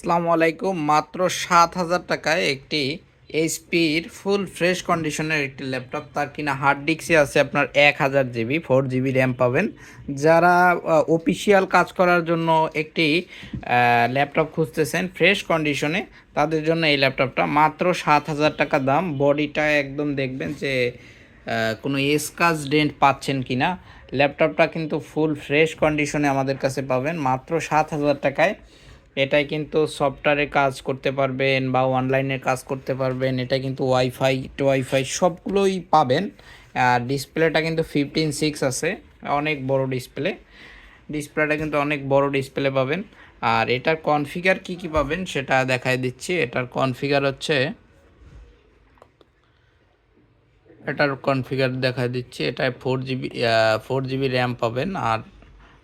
আসসালামু আলাইকুম। মাত্র সাত হাজার টাকায় একটি এইচপির ফুল ফ্রেশ কন্ডিশনের একটি ল্যাপটপ। তার কিনা হার্ড ডিস্কে আছে আপনার এক হাজার জিবি, ফোর জিবি র্যাম পাবেন। যারা অফিসিয়াল কাজ করার জন্য একটি ল্যাপটপ খুঁজতেছেন ফ্রেশ কন্ডিশনে, তাদের জন্য এই ল্যাপটপটা মাত্র সাত হাজার টাকা দাম। বডিটা একদম দেখবেন যে কোনো এসকাজ ডেন্ট পাচ্ছেন কি না ল্যাপটপটা কিন্তু ফুল ফ্রেশ কন্ডিশনে আমাদের কাছে পাবেন। মাত্র সাত হাজার টাকায় এটাই কিন্তু সফটওয়্যারে কাজ করতে পারবেন বা অনলাইনে কাজ করতে পারবেন। এটা কিন্তু ওয়াইফাই ওয়াইফাই সবগুলোই পাবেন। আর ডিসপ্লেটা কিন্তু ফিফটিন সিক্স আছে, অনেক বড় ডিসপ্লে ডিসপ্লেটা কিন্তু অনেক বড় ডিসপ্লে পাবেন। আর এটার কনফিগার কি কি পাবেন সেটা দেখাই দিচ্ছি। এটার কনফিগার হচ্ছে, এটার কনফিগার দেখা দিচ্ছি। এটায় four GB four GB RAM পাবেন। আর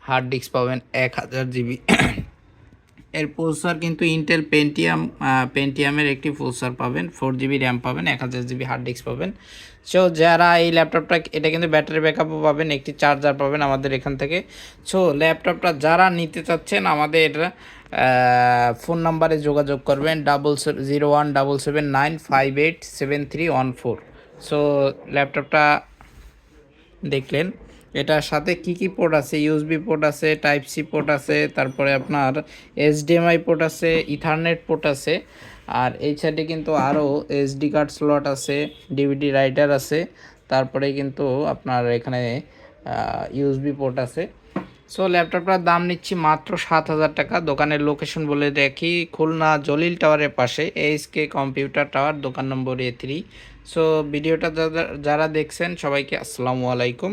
হার্ড ডিস্ক পাবেন এক হাজার জিবি এর প্রসেসর কিন্তু ইন্টেল পেন্টিয়াম পেন্টিয়ামের একটি প্রসেসর পাবেন ফোর জিবি র্যাম পাবেন, এক হাজার জিবি হার্ড ডিস্ক পাবেন। সো যারা এই ল্যাপটপটা এটা কিন্তু ব্যাটারি ব্যাকআপও পাবেন, একটি চার্জার পাবেন আমাদের এখান থেকে। সো ল্যাপটপটা যারা নিতে চাচ্ছেন, আমাদের ফোন নাম্বারে যোগাযোগ করবেন double zero one double seven nine five eight seven three one four so ল্যাপটপটা দেখলেন। এটার সাথে কি কি পোর্ট আছে? ইউএসবি পোর্ট আছে টাইপ সি পোর্ট আছে, তারপরে আপনার এইচডিএমআই পোর্ট আছে ইথারনেট পোর্ট আছে, আর এই সাইডে কিন্তু আরও এসডি কার্ড স্লট আছে ডিভিডি রাইটার আছে, তারপরে কিন্তু আপনার এখানে ইউএসবি পোর্ট আছে। সো ল্যাপটপটার দাম নিচ্ছি মাত্র সাত হাজার টাকা। দোকানের লোকেশন বলে দেখি, খুলনা জলিল টাওয়ারের পাশে এইচকে কম্পিউটার টাওয়ার দোকান নম্বর এ থ্রি সো ভিডিওটা যারা- যারা দেখছেন, সবাইকে আসসালামু আলাইকুম।